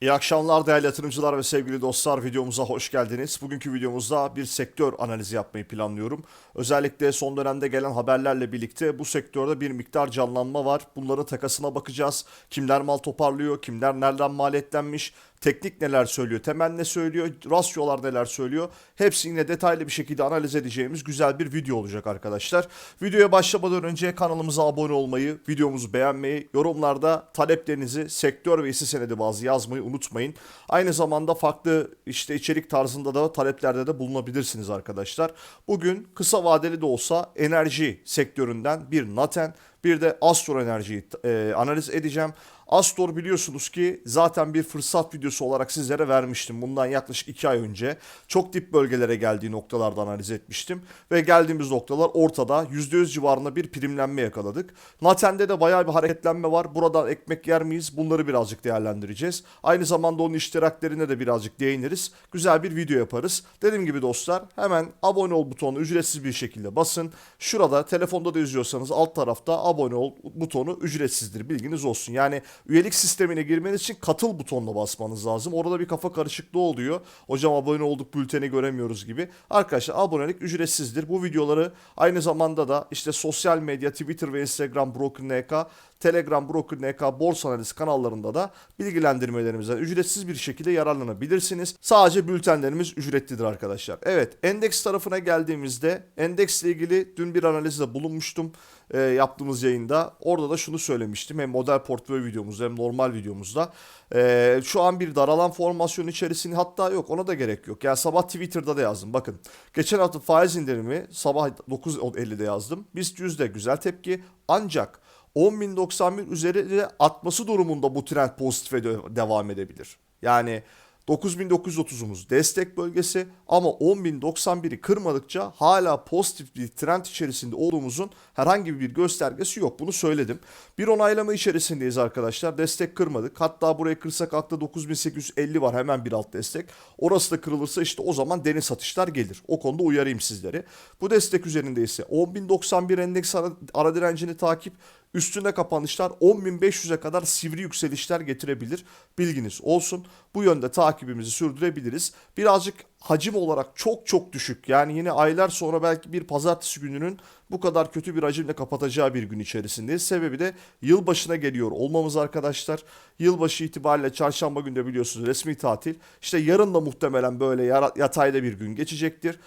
İyi akşamlar değerli yatırımcılar ve sevgili dostlar. Videomuza hoş geldiniz. Bugünkü videomuzda bir sektör analizi yapmayı planlıyorum. Özellikle son dönemde gelen haberlerle birlikte bu sektörde bir miktar canlanma var. Bunların takasına bakacağız. Kimler mal toparlıyor, kimler nereden maliyetlenmiş, teknik neler söylüyor, temel ne söylüyor, rasyolar neler söylüyor. Hepsini yine detaylı bir şekilde analiz edeceğimiz güzel bir video olacak arkadaşlar. Videoya başlamadan önce kanalımıza abone olmayı, videomuzu beğenmeyi, yorumlarda taleplerinizi sektör ve hisse senedi bazı yazmayı unutmayın. Aynı zamanda farklı işte içerik tarzında da taleplerde de bulunabilirsiniz arkadaşlar. Bugün kısa vadeli de olsa enerji sektöründen bir Naten bir de Astro Enerji'yi e, analiz edeceğim. Astor biliyorsunuz ki zaten bir fırsat videosu olarak sizlere vermiştim. Bundan yaklaşık 2 ay önce. Çok dip bölgelere geldiği noktalarda analiz etmiştim. Ve geldiğimiz noktalar ortada. %100 civarında bir primlenme yakaladık. Naten'de de bayağı bir hareketlenme var. Buradan ekmek yer miyiz? Bunları birazcık değerlendireceğiz. Aynı zamanda onun iştiraklerine de birazcık değiniriz. Güzel bir video yaparız. Dediğim gibi dostlar hemen abone ol butonuna ücretsiz bir şekilde basın. Şurada telefonda da izliyorsanız alt tarafta abone ol butonu ücretsizdir. Bilginiz olsun. Yani üyelik sistemine girmeniz için katıl butonuna basmanız lazım. Orada bir kafa karışıklığı oluyor. Hocam abone olduk bülteni göremiyoruz gibi. Arkadaşlar abonelik ücretsizdir. Bu videoları aynı zamanda da işte sosyal medya Twitter ve Instagram Broker NK, Telegram Broker NK borsa analiz kanallarında da bilgilendirmelerimizden ücretsiz bir şekilde yararlanabilirsiniz. Sadece bültenlerimiz ücretlidir arkadaşlar. Evet endeks tarafına geldiğimizde endeksle ilgili dün bir analizde bulunmuştum e, yaptığımız yayında. Orada da şunu söylemiştim. Hem model portföy videomuzda hem normal videomuzda. E, şu an bir daralan formasyon içerisinde hatta yok ona da gerek yok. Yani sabah Twitter'da da yazdım. Bakın geçen hafta faiz indirimi sabah 9.50'de yazdım. BIST yüzde güzel tepki ancak 10.091 üzerinde atması durumunda bu trend pozitife de- devam edebilir. Yani 9930'umuz destek bölgesi ama 10.091'i kırmadıkça hala pozitif bir trend içerisinde olduğumuzun herhangi bir göstergesi yok. Bunu söyledim. Bir onaylama içerisindeyiz arkadaşlar. Destek kırmadık. Hatta buraya kırsak altta 9850 var hemen bir alt destek. Orası da kırılırsa işte o zaman deniz satışlar gelir. O konuda uyarayım sizleri. Bu destek üzerinde ise 10.091 endeks ara, ara direncini takip Üstünde kapanışlar 10.500'e kadar sivri yükselişler getirebilir. Bilginiz olsun. Bu yönde takibimizi sürdürebiliriz. Birazcık hacim olarak çok çok düşük. Yani yine aylar sonra belki bir pazartesi gününün bu kadar kötü bir hacimle kapatacağı bir gün içerisindeyiz. Sebebi de yılbaşına geliyor olmamız arkadaşlar. Yılbaşı itibariyle çarşamba günde biliyorsunuz resmi tatil. İşte yarın da muhtemelen böyle yatayda bir gün geçecektir.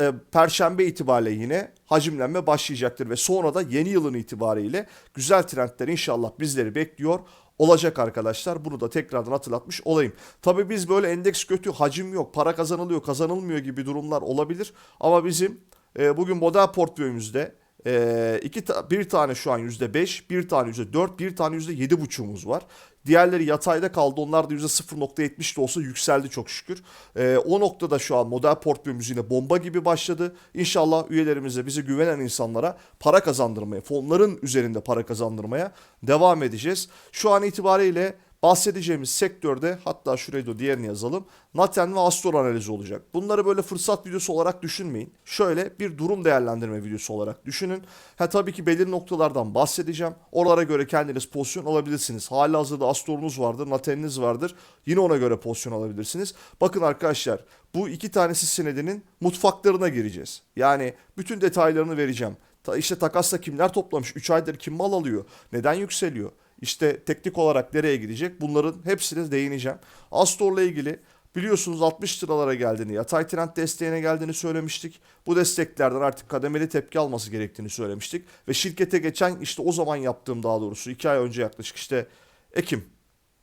E, Perşembe itibariyle yine hacimlenme başlayacaktır ve sonra da yeni yılın itibariyle güzel trendler inşallah bizleri bekliyor olacak arkadaşlar. Bunu da tekrardan hatırlatmış olayım. Tabi biz böyle endeks kötü, hacim yok, para kazanılıyor, kazanılmıyor gibi durumlar olabilir. Ama bizim e, bugün model portföyümüzde e, iki ta- bir tane şu an yüzde beş, bir tane yüzde dört, bir tane yüzde yedi buçuğumuz var. Diğerleri yatayda kaldı. Onlar da %0.70 de olsa yükseldi çok şükür. E, o noktada şu an model portföyümüz yine bomba gibi başladı. İnşallah üyelerimize, bize güvenen insanlara para kazandırmaya, fonların üzerinde para kazandırmaya devam edeceğiz. Şu an itibariyle bahsedeceğimiz sektörde hatta şuraya da diğerini yazalım. Naten ve Astor analizi olacak. Bunları böyle fırsat videosu olarak düşünmeyin. Şöyle bir durum değerlendirme videosu olarak düşünün. Ha tabii ki belirli noktalardan bahsedeceğim. Oralara göre kendiniz pozisyon alabilirsiniz. Halihazırda Astor'unuz vardır, Naten'iniz vardır. Yine ona göre pozisyon alabilirsiniz. Bakın arkadaşlar bu iki tanesi senedinin mutfaklarına gireceğiz. Yani bütün detaylarını vereceğim. İşte takasla kimler toplamış, 3 aydır kim mal alıyor, neden yükseliyor, işte teknik olarak nereye gidecek bunların hepsine değineceğim. Astor'la ilgili biliyorsunuz 60 liralara geldiğini, yatay trend desteğine geldiğini söylemiştik. Bu desteklerden artık kademeli tepki alması gerekti'ni söylemiştik. Ve şirkete geçen işte o zaman yaptığım daha doğrusu 2 ay önce yaklaşık işte Ekim.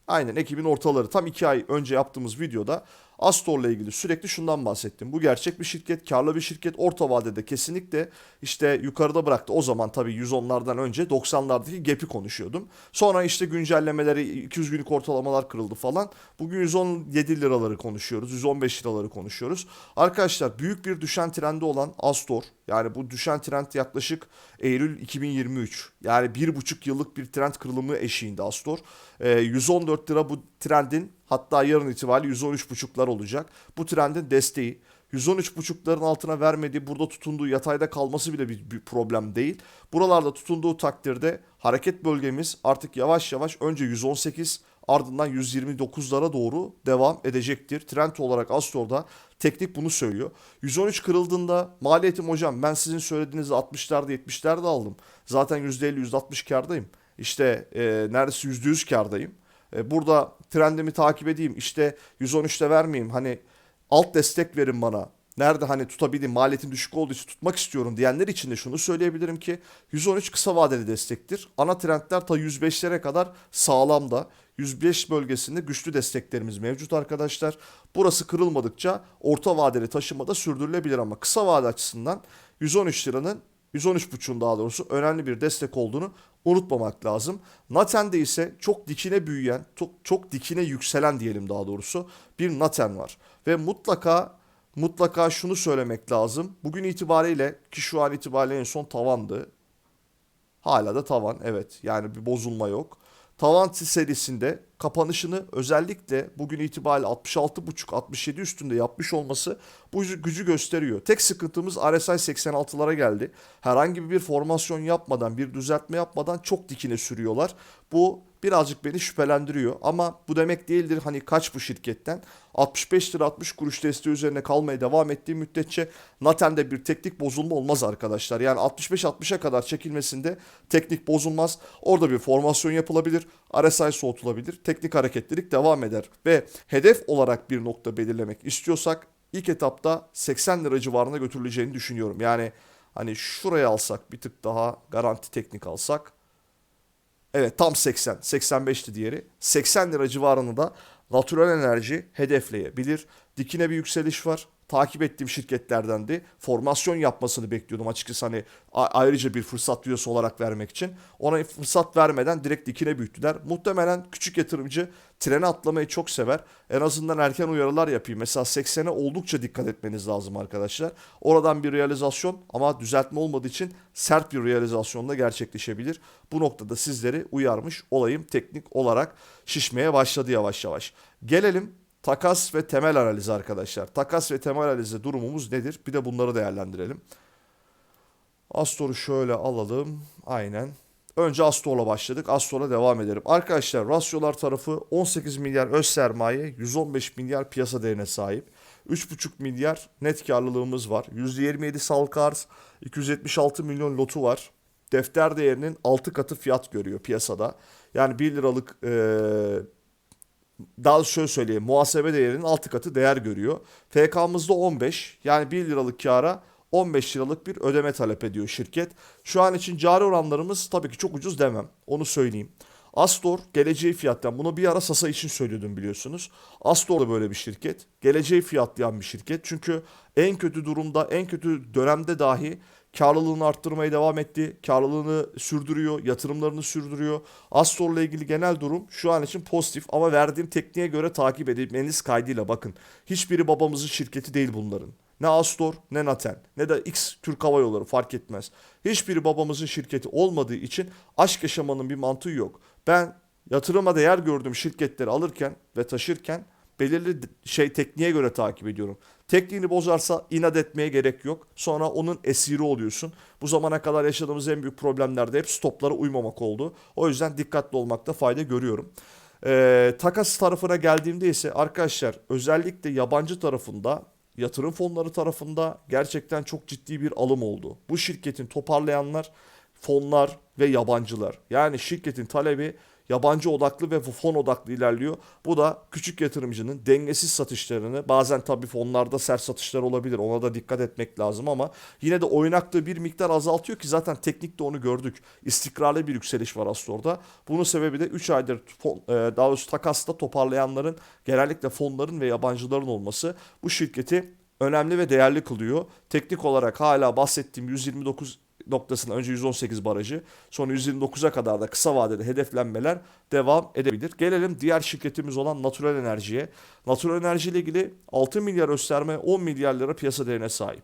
Aynen Ekim'in ortaları tam 2 ay önce yaptığımız videoda Astor'la ilgili sürekli şundan bahsettim. Bu gerçek bir şirket, karlı bir şirket. Orta vadede kesinlikle işte yukarıda bıraktı. O zaman tabii 110'lardan önce 90'lardaki gap'i konuşuyordum. Sonra işte güncellemeleri 200 günlük ortalamalar kırıldı falan. Bugün 117 liraları konuşuyoruz. 115 liraları konuşuyoruz. Arkadaşlar büyük bir düşen trendi olan Astor yani bu düşen trend yaklaşık Eylül 2023. Yani bir buçuk yıllık bir trend kırılımı eşiğinde Astor. Ee, 114 lira bu trendin hatta yarın itibariyle 113,5'lar olacak. Bu trendin desteği. 113.5'ların altına vermediği burada tutunduğu yatayda kalması bile bir, bir problem değil. Buralarda tutunduğu takdirde hareket bölgemiz artık yavaş yavaş önce 118 ardından 129'lara doğru devam edecektir. Trend olarak Astor'da teknik bunu söylüyor. 113 kırıldığında maliyetim hocam ben sizin söylediğiniz 60'larda 70'lerde aldım. Zaten %50 %60 kardayım. İşte e, neredeyse %100 kardayım. E, burada trendimi takip edeyim. İşte 113'te vermeyeyim. Hani alt destek verin bana. Nerede hani tutabildiğim maliyetim düşük olduğu için tutmak istiyorum diyenler için de şunu söyleyebilirim ki 113 kısa vadeli destektir. Ana trendler ta 105'lere kadar sağlam da 105 bölgesinde güçlü desteklerimiz mevcut arkadaşlar. Burası kırılmadıkça orta vadeli taşımada sürdürülebilir ama kısa vade açısından 113 liranın 113.5'un daha doğrusu önemli bir destek olduğunu unutmamak lazım. Naten'de ise çok dikine büyüyen, çok, çok dikine yükselen diyelim daha doğrusu bir Naten var. Ve mutlaka mutlaka şunu söylemek lazım. Bugün itibariyle ki şu an itibariyle en son tavandı. Hala da tavan evet yani bir bozulma yok. Tavan serisinde kapanışını özellikle bugün itibariyle 66.5-67 üstünde yapmış olması bu gücü gösteriyor. Tek sıkıntımız RSI 86'lara geldi. Herhangi bir formasyon yapmadan, bir düzeltme yapmadan çok dikine sürüyorlar. Bu birazcık beni şüphelendiriyor. Ama bu demek değildir hani kaç bu şirketten. 65 lira 60 kuruş desteği üzerine kalmaya devam ettiği müddetçe Naten'de bir teknik bozulma olmaz arkadaşlar. Yani 65-60'a kadar çekilmesinde teknik bozulmaz. Orada bir formasyon yapılabilir. RSI soğutulabilir. Teknik hareketlilik devam eder. Ve hedef olarak bir nokta belirlemek istiyorsak ilk etapta 80 lira civarına götürüleceğini düşünüyorum. Yani hani şuraya alsak bir tık daha garanti teknik alsak Evet tam 80. 85'ti diğeri. 80 lira civarında da natural enerji hedefleyebilir. Dikine bir yükseliş var. Takip ettiğim şirketlerden de formasyon yapmasını bekliyordum açıkçası hani ayrıca bir fırsat videosu olarak vermek için. Ona fırsat vermeden direkt dikine büyüttüler. Muhtemelen küçük yatırımcı trene atlamayı çok sever. En azından erken uyarılar yapayım. Mesela 80'e oldukça dikkat etmeniz lazım arkadaşlar. Oradan bir realizasyon ama düzeltme olmadığı için sert bir realizasyonda gerçekleşebilir. Bu noktada sizleri uyarmış olayım teknik olarak şişmeye başladı yavaş yavaş. Gelelim Takas ve temel analizi arkadaşlar. Takas ve temel analizi durumumuz nedir? Bir de bunları değerlendirelim. Astor'u şöyle alalım. Aynen. Önce Astor'la başladık. Astor'la devam edelim. Arkadaşlar rasyolar tarafı 18 milyar öz sermaye, 115 milyar piyasa değerine sahip. 3,5 milyar net karlılığımız var. %27 sağlık arz, 276 milyon lotu var. Defter değerinin 6 katı fiyat görüyor piyasada. Yani 1 liralık e, daha doğrusu şöyle söyleyeyim. Muhasebe değerinin 6 katı değer görüyor. FK'mızda 15. Yani 1 liralık kâra 15 liralık bir ödeme talep ediyor şirket. Şu an için cari oranlarımız tabii ki çok ucuz demem. Onu söyleyeyim. Astor geleceği fiyatlayan bunu bir ara Sasa için söylüyordum biliyorsunuz. Astor da böyle bir şirket. Geleceği fiyatlayan bir şirket. Çünkü en kötü durumda en kötü dönemde dahi karlılığını arttırmaya devam etti. Karlılığını sürdürüyor, yatırımlarını sürdürüyor. Astor'la ilgili genel durum şu an için pozitif ama verdiğim tekniğe göre takip edilmeniz kaydıyla bakın. Hiçbiri babamızın şirketi değil bunların. Ne Astor ne Naten ne de X Türk Hava Yolları fark etmez. Hiçbiri babamızın şirketi olmadığı için aşk yaşamanın bir mantığı yok. Ben yatırıma değer gördüğüm şirketleri alırken ve taşırken belirli şey tekniğe göre takip ediyorum. Tekniğini bozarsa inat etmeye gerek yok. Sonra onun esiri oluyorsun. Bu zamana kadar yaşadığımız en büyük problemler de hep stoplara uymamak oldu. O yüzden dikkatli olmakta fayda görüyorum. Ee, takas tarafına geldiğimde ise arkadaşlar özellikle yabancı tarafında yatırım fonları tarafında gerçekten çok ciddi bir alım oldu. Bu şirketin toparlayanlar fonlar ve yabancılar. Yani şirketin talebi yabancı odaklı ve fon odaklı ilerliyor. Bu da küçük yatırımcının dengesiz satışlarını bazen tabii fonlarda sert satışlar olabilir. Ona da dikkat etmek lazım ama yine de oynaklığı bir miktar azaltıyor ki zaten teknikte onu gördük. İstikrarlı bir yükseliş var Astor'da. Bunun sebebi de 3 aydır fon, e, daha doğrusu takasta toparlayanların genellikle fonların ve yabancıların olması bu şirketi önemli ve değerli kılıyor. Teknik olarak hala bahsettiğim 129 noktasına önce 118 barajı sonra 129'a kadar da kısa vadeli hedeflenmeler devam edebilir. Gelelim diğer şirketimiz olan Natural Enerji'ye. Natural Enerji ile ilgili 6 milyar gösterme 10 milyar lira piyasa değerine sahip.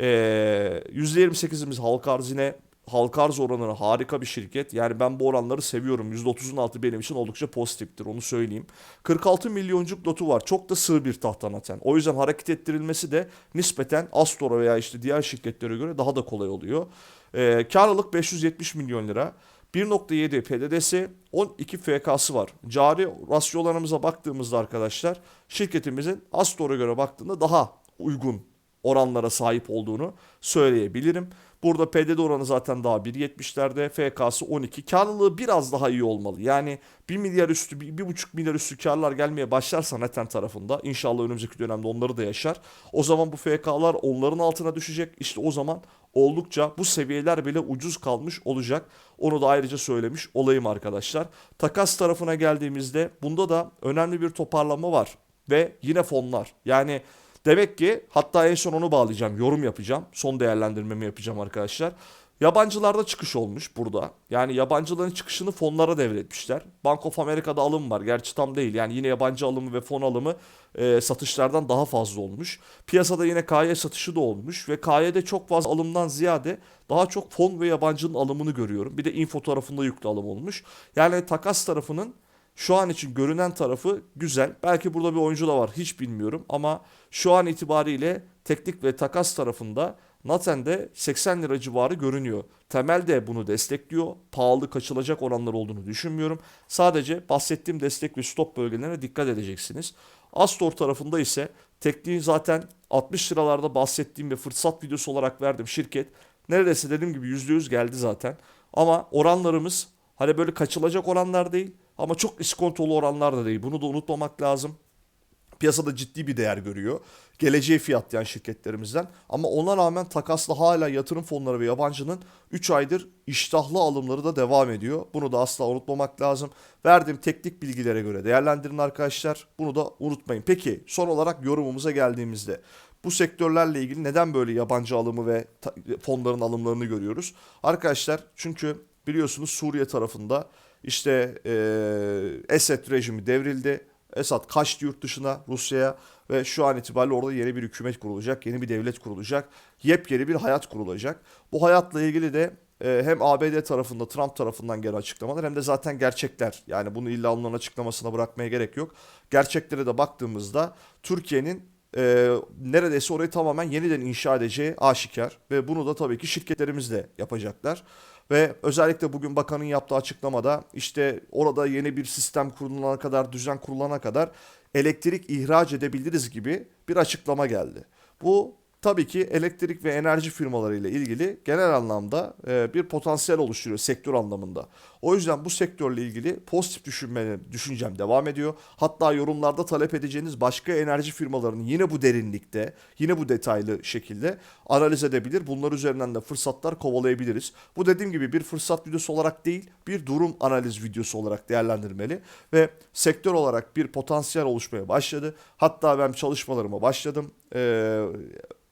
Ee, %28'imiz halka arz yine halka arz oranı harika bir şirket. Yani ben bu oranları seviyorum. %30'un altı benim için oldukça pozitiftir onu söyleyeyim. 46 milyoncuk lotu var. Çok da sığ bir tahtan aten. O yüzden hareket ettirilmesi de nispeten Astor'a veya işte diğer şirketlere göre daha da kolay oluyor. Ee, karlılık 570 milyon lira. 1.7 PDD'si 12 FK'sı var. Cari rasyolarımıza baktığımızda arkadaşlar şirketimizin Astor'a göre baktığında daha uygun oranlara sahip olduğunu söyleyebilirim. Burada PDD oranı zaten daha 1.70'lerde, FK'sı 12. Karlılığı biraz daha iyi olmalı. Yani 1 milyar üstü, 1,5 milyar üstü karlar gelmeye başlarsa Neten tarafında inşallah önümüzdeki dönemde onları da yaşar. O zaman bu FK'lar onların altına düşecek. İşte o zaman oldukça bu seviyeler bile ucuz kalmış olacak. Onu da ayrıca söylemiş olayım arkadaşlar. Takas tarafına geldiğimizde bunda da önemli bir toparlama var. Ve yine fonlar. Yani Demek ki hatta en son onu bağlayacağım. Yorum yapacağım. Son değerlendirmemi yapacağım arkadaşlar. Yabancılarda çıkış olmuş burada. Yani yabancıların çıkışını fonlara devretmişler. Bank of America'da alım var. Gerçi tam değil. Yani yine yabancı alımı ve fon alımı e, satışlardan daha fazla olmuş. Piyasada yine KY satışı da olmuş. Ve KY'de çok fazla alımdan ziyade daha çok fon ve yabancının alımını görüyorum. Bir de info tarafında yüklü alım olmuş. Yani takas tarafının şu an için görünen tarafı güzel. Belki burada bir oyuncu da var hiç bilmiyorum ama şu an itibariyle teknik ve takas tarafında Naten'de 80 lira civarı görünüyor. Temel de bunu destekliyor. Pahalı kaçılacak oranlar olduğunu düşünmüyorum. Sadece bahsettiğim destek ve stop bölgelerine dikkat edeceksiniz. Astor tarafında ise tekniği zaten 60 liralarda bahsettiğim ve fırsat videosu olarak verdim şirket. Neredeyse dediğim gibi %100 geldi zaten. Ama oranlarımız hani böyle kaçılacak oranlar değil. Ama çok iskontolu oranlar da değil. Bunu da unutmamak lazım. Piyasada ciddi bir değer görüyor. Geleceği fiyatlayan şirketlerimizden. Ama ona rağmen takasla hala yatırım fonları ve yabancının 3 aydır iştahlı alımları da devam ediyor. Bunu da asla unutmamak lazım. Verdiğim teknik bilgilere göre değerlendirin arkadaşlar. Bunu da unutmayın. Peki son olarak yorumumuza geldiğimizde bu sektörlerle ilgili neden böyle yabancı alımı ve fonların alımlarını görüyoruz? Arkadaşlar çünkü biliyorsunuz Suriye tarafında işte e, Esed rejimi devrildi. Esad kaçtı yurt dışına Rusya'ya ve şu an itibariyle orada yeni bir hükümet kurulacak, yeni bir devlet kurulacak, yepyeni bir hayat kurulacak. Bu hayatla ilgili de e, hem ABD tarafında Trump tarafından gelen açıklamalar hem de zaten gerçekler. Yani bunu illa onların açıklamasına bırakmaya gerek yok. Gerçeklere de baktığımızda Türkiye'nin e, neredeyse orayı tamamen yeniden inşa edeceği aşikar ve bunu da tabii ki şirketlerimiz de yapacaklar. Ve özellikle bugün bakanın yaptığı açıklamada işte orada yeni bir sistem kurulana kadar, düzen kurulana kadar elektrik ihraç edebiliriz gibi bir açıklama geldi. Bu tabii ki elektrik ve enerji firmaları ile ilgili genel anlamda e, bir potansiyel oluşturuyor sektör anlamında. O yüzden bu sektörle ilgili pozitif düşünmeye, düşüncem devam ediyor. Hatta yorumlarda talep edeceğiniz başka enerji firmalarının yine bu derinlikte, yine bu detaylı şekilde analiz edebilir. Bunlar üzerinden de fırsatlar kovalayabiliriz. Bu dediğim gibi bir fırsat videosu olarak değil, bir durum analiz videosu olarak değerlendirmeli ve sektör olarak bir potansiyel oluşmaya başladı. Hatta ben çalışmalarıma başladım. Ee,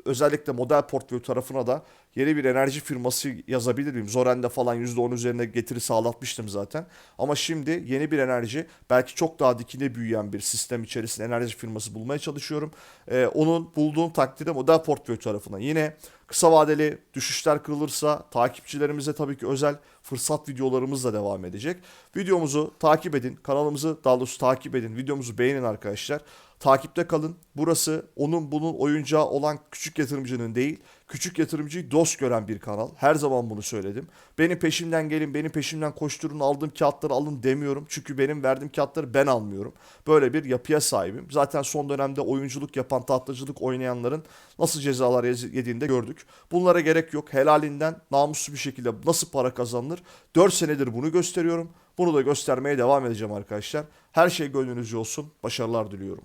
özellikle model portföy tarafına da yeni bir enerji firması yazabilir miyim? Zoren'de falan %10 üzerine getiri sağlatmıştım zaten. Ama şimdi yeni bir enerji belki çok daha dikine büyüyen bir sistem içerisinde enerji firması bulmaya çalışıyorum. Ee, onun bulduğum takdirde model portföy tarafına yine kısa vadeli düşüşler kırılırsa takipçilerimize tabii ki özel fırsat videolarımız da devam edecek. Videomuzu takip edin, kanalımızı daha doğrusu takip edin, videomuzu beğenin arkadaşlar. Takipte kalın. Burası onun bunun oyuncağı olan küçük yatırımcının değil, küçük yatırımcıyı dost gören bir kanal. Her zaman bunu söyledim. Benim peşimden gelin, benim peşimden koşturun, aldığım kağıtları alın demiyorum. Çünkü benim verdiğim kağıtları ben almıyorum. Böyle bir yapıya sahibim. Zaten son dönemde oyunculuk yapan, tahtacılık oynayanların nasıl cezalar yediğini de gördük. Bunlara gerek yok. Helalinden namuslu bir şekilde nasıl para kazanılır? 4 senedir bunu gösteriyorum. Bunu da göstermeye devam edeceğim arkadaşlar. Her şey gönlünüzce olsun. Başarılar diliyorum.